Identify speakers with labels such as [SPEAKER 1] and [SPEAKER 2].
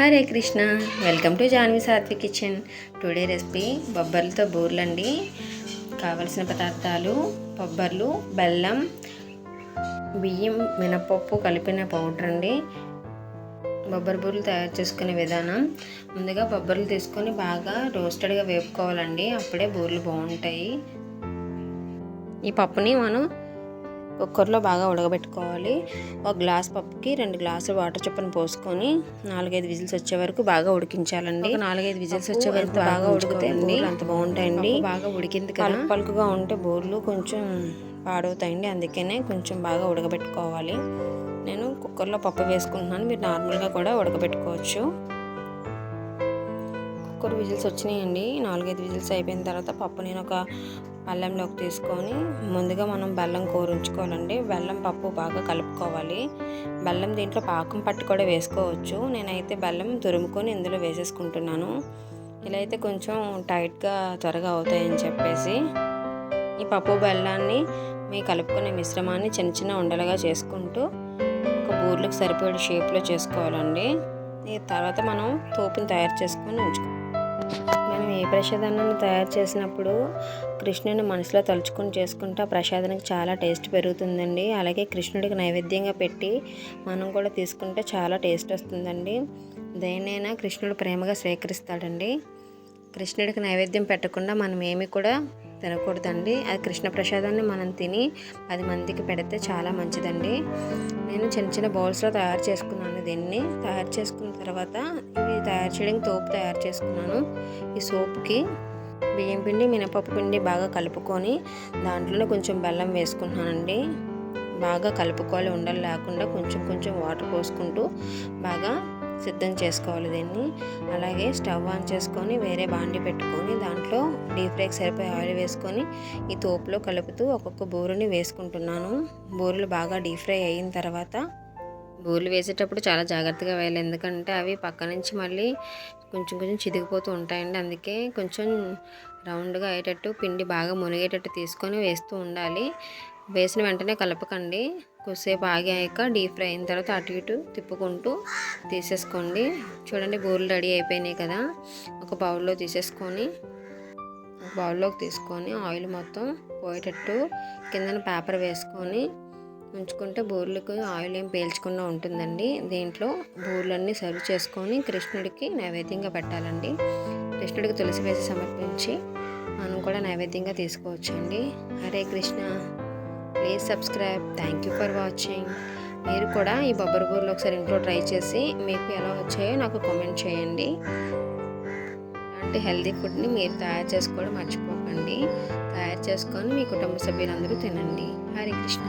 [SPEAKER 1] Hare Krishna. Welcome to Janvi Satvi kitchen. Today recipe బొబ్బర్లతో బూర్లండి. కావలసిన పదార్థాలు బొబ్బర్లు బెల్లం బియ్యం మినపప్పు కలిపిన పౌడర్ అండి. బొబ్బరి బూరెలు తయారు చేసుకునే విధానం. ముందుగా బొబ్బర్లు తీసుకొని బాగా రోస్టెడ్గా వేపుకోవాలండి. అప్పుడే బూరెలు బాగుంటాయి. ఈ పప్పుని మనం కుక్కర్లో బాగా ఉడకబెట్టుకోవాలి. ఒక గ్లాస్ పప్పుకి రెండు గ్లాసులు వాటర్ చొప్పున పోసుకొని నాలుగైదు విజిల్స్ వచ్చే వరకు బాగా ఉడికించాలండి. నాలుగైదు విజిల్స్ వచ్చే వరకు బాగా ఉడుకుతాయండి. అంత బాగుంటాయండి. బాగా ఉడికింది కదా. పలుకుగా ఉంటే బోర్లు కొంచెం పాడవుతాయండి. అందుకనే కొంచెం బాగా ఉడకబెట్టుకోవాలి. నేను కుక్కర్లో పప్పు వేసుకుంటున్నాను. మీరు నార్మల్గా కూడా ఉడకబెట్టుకోవచ్చు. కుక్కర్ విజిల్స్ వచ్చినాయండి. నాలుగైదు విజిల్స్ అయిపోయిన తర్వాత పప్పు నేను ఒక బెల్లంలోకి తీసుకొని ముందుగా మనం బెల్లం కూరించుకోవాలండి. బెల్లం పప్పు బాగా కలుపుకోవాలి. బెల్లం దీంట్లో పాకం పట్టి కూడా వేసుకోవచ్చు. నేనైతే బెల్లం తురుముకొని ఇందులో వేసేసుకుంటున్నాను. ఇలా అయితే కొంచెం టైట్గా త్వరగా అవుతాయని చెప్పేసి ఈ పప్పు బెల్లాన్ని మీ కలుపుకునే మిశ్రమాన్ని చిన్న చిన్న ఉండలుగా చేసుకుంటూ ఒక బూర్లకు సరిపడే షేప్లో చేసుకోవాలండి. ఈ తర్వాత మనం తోపుని తయారు చేసుకొని ఉంచుకోవాలి మనం ఏ ప్రసాదాన్ని తయారు చేసినప్పుడు కృష్ణుని మనసులో తలుచుకొని చేసుకుంటే ఆ ప్రసాదానికి చాలా టేస్ట్ పెరుగుతుందండి. అలాగే కృష్ణుడికి నైవేద్యంగా పెట్టి మనం కూడా తీసుకుంటే చాలా టేస్ట్ వస్తుందండి. దేనైనా కృష్ణుడు ప్రేమగా స్వీకరిస్తాడండి. కృష్ణుడికి నైవేద్యం పెట్టకుండా మనం ఏమి కూడా తినకూడదండి. అది కృష్ణ ప్రసాదాన్ని మనం తిని పది మందికి పెడితే చాలా మంచిదండి. నేను చిన్న చిన్న బౌల్స్లో తయారు చేసుకున్నాను దీన్ని. తయారు చేసుకున్న తర్వాత ఇవి తయారు చేయడానికి తోపు తయారు చేసుకున్నాను ఈ సోప్కి. బియ్యం పిండి మినపప్పు పిండి బాగా కలుపుకొని దాంట్లోనే కొంచెం బెల్లం వేసుకుంటున్నానండి. బాగా కలుపుకోవాలి ఉండలు లేకుండా కొంచెం కొంచెం వాటర్ పోసుకుంటూ బాగా సిద్ధం చేసుకోవాలి దీన్ని. అలాగే స్టవ్ ఆన్ చేసుకొని వేరే బాండి పెట్టుకొని దాంట్లో డీప్ ఫ్రైకి సరిపోయే ఆయిల్ వేసుకొని ఈ తోపులో కలుపుతూ ఒక్కొక్క బూరుని వేసుకుంటున్నాను. బూరెలు బాగా డీప్ ఫ్రై అయిన తర్వాత బూరెలు వేసేటప్పుడు చాలా జాగ్రత్తగా వేయాలి. ఎందుకంటే అవి పక్క నుంచి మళ్ళీ కొంచెం కొంచెం చిదిగిపోతూ ఉంటాయండి. అందుకే కొంచెం రౌండ్గా అయ్యేటట్టు పిండి బాగా మునిగేటట్టు తీసుకొని వేస్తూ ఉండాలి. వేసిన వెంటనే కలపకండి. కొద్దిసేపు ఆగాక డీప్ ఫ్రై అయిన తర్వాత అటు ఇటు తిప్పుకుంటూ తీసేసుకోండి. చూడండి బూరెలు రెడీ అయిపోయినాయి కదా. ఒక బౌల్లో తీసేసుకొని ఒక బౌల్లోకి తీసుకొని ఆయిల్ మొత్తం పోయేటట్టు కిందన పేపర్ వేసుకొని ఉంచుకుంటే బూరెలకు ఆయిల్ ఏం పీల్చకుండా ఉంటుందండి. దీంట్లో బూరెలన్నీ సర్వ్ చేసుకొని కృష్ణుడికి నైవేద్యంగా పెట్టాలండి. కృష్ణుడికి తులసి వేసి సమర్పించి మనం కూడా నైవేద్యంగా తీసుకోవచ్చండి. Hare Krishna. Please subscribe. Thank you for watching మీరు కూడా ఈ బొబ్బరి బూర్లు ఒకసారి ఇంట్లో ట్రై చేసి మీకు ఎలా వచ్చాయో నాకు కామెంట్ చేయండి. ఇలాంటి హెల్తీ ఫుడ్ని మీరు తయారు చేసుకోవడం మర్చిపోకండి. తయారు చేసుకొని మీ కుటుంబ సభ్యులందరూ తినండి. హరే కృష్ణ.